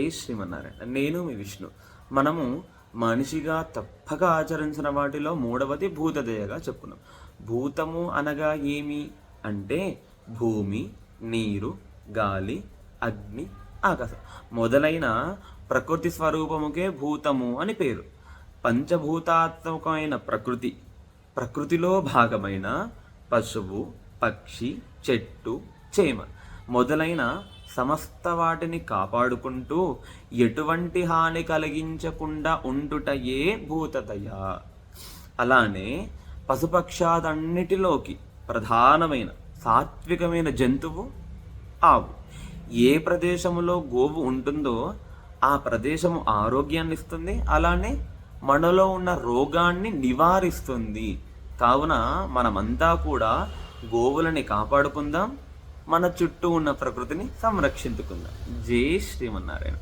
జై శ్రీమన్నారాయణ. నేను మీ విష్ణు. మనము మనిషిగా తప్పక ఆచరించిన వాటిలో మూడవది భూతదయగా చెప్పుకున్నాం. భూతము అనగా ఏమి? అంటే భూమి నీరు గాలి అగ్ని ఆకాశం. మొదలైన ప్రకృతి స్వరూపముకే భూతము అని పేరు. పంచభూతాత్మకమైన ప్రకృతి. ప్రకృతిలో భాగమైన పశువు పక్షి చెట్టు చేమ. మొదలైన సమస్త వాటిని కాపాడుకుంటూ ఎటువంటి హాని కలిగించకుండా ఉండుటయే భూతతయ అలానే పశుపక్షాదన్నిటిలోకి ప్రధానమైన సాత్వికమైన జంతువు ఆవు. ఏ ప్రదేశంలో గోవు ఉంటుందో ఆ ప్రదేశము ఆరోగ్యాన్ని ఇస్తుంది అలానే మనలో ఉన్న రోగాన్ని నివారిస్తుంది. కావున మనమంతా కూడా గోవులని కాపాడుకుందాం మన చుట్టూ ఉన్న ప్రకృతిని సంరక్షించుకుందాం. జై శ్రీమన్నారాయణ.